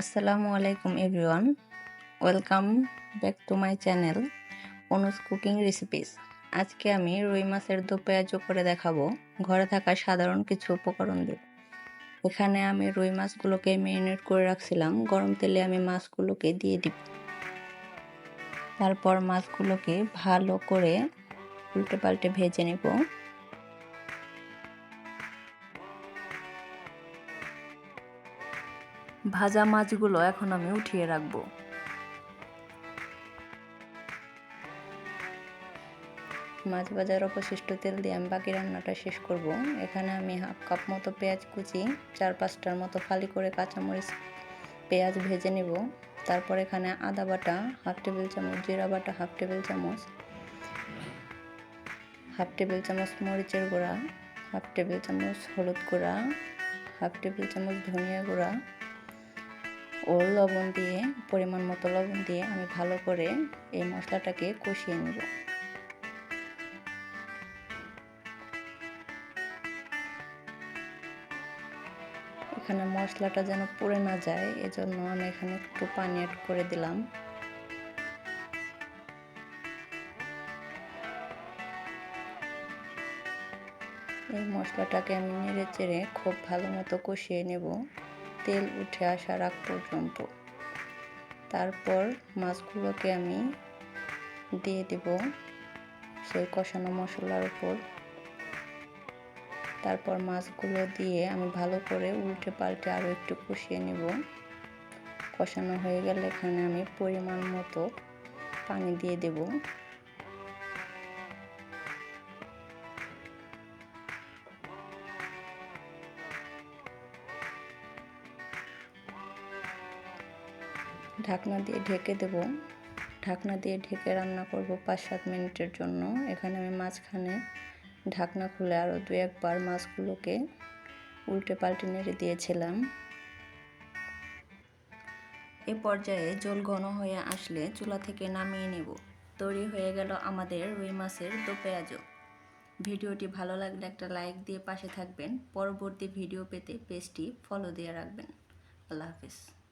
আসসালামু আলাইকুম everyone. Welcome back to my channel Anuj cooking recipes. আজকে আমি রুই মাছের দো পেঁয়াজু করে দেখাবো। ঘরে থাকা সাধারণ কিছু উপকরণ দিয়ে। এখানে আমি রুই মাছগুলোকে ম্যারিনেট করে রাখছিলাম। গরম তেলে আমি মাছগুলোকে দিয়ে দিব। তারপর মাছগুলোকে ভালো করে উল্টে পাল্টে ভেজে নেব। ভাজা মাছগুলো এখন আমি উঠিয়ে রাখব। মাছ ভাজার অবশিষ্ট তেল দিয়ে আমি বাকি রান্নাটা শেষ করব। এখানে আমি হাফ কাপ মতো পেঁয়াজ কুচি, চার পাঁচটার মতো ফালি করে কাঁচামরিচ, পেঁয়াজ ভেজে নেব। তারপর এখানে আদা বাটা, হাফ টেবিল চামচ, জিরা বাটা, হাফ টেবিল চামচ, হাফ টেবিল চামচ মরিচের গুঁড়া, হাফ টেবিল চামচ হলুদ গুঁড়া, হাফ টেবিল চামচ ধনিয়া গুঁড়া ও লবণ দিয়ে, পরিমাণ মতো লবণ দিয়ে আমি ভালো করে এই মশলাটাকে কষিয়ে নেব। এখানে মশলাটা যেন পুড়ে না যায়, এজন্য আমি এখানে একটু পানি অ্যাড করে দিলাম। এই মশলাটাকে আমি নেড়ে চেড়ে খুব ভালো মতো কষিয়ে নেব। তেল উঠে আসার আগ পর্যন্ত। তারপর মাছগুলোকে আমি দিয়ে দেব সেই কষানো মশলার উপর। তারপর মাছগুলো দিয়ে আমি ভালো করে উল্টে পাল্টে আরও একটু কষিয়ে নেব। কষানো হয়ে গেলে এখানে আমি পরিমাণ মতো পানি দিয়ে দেব। ঢাকনা দিয়ে ঢেকে দেব। ঢাকনা দিয়ে ঢেকে রান্না করব পাঁচ সাত মিনিটের জন্য। এখানে আমি মাঝখানে ঢাকনা খুলে আরও দু একবার মাছগুলোকে উল্টে পাল্টে নেড়ে দিয়েছিলাম। এ পর্যায়ে জল ঘন হয়ে আসলে চুলা থেকে নামিয়ে নেব। তৈরি হয়ে গেল আমাদের রুই মাছের দো পেঁয়াজও। ভিডিওটি ভালো লাগলে একটা লাইক দিয়ে পাশে থাকবেন। পরবর্তী ভিডিও পেতে পেজটি ফলো দিয়ে রাখবেন। আল্লাহ হাফিজ।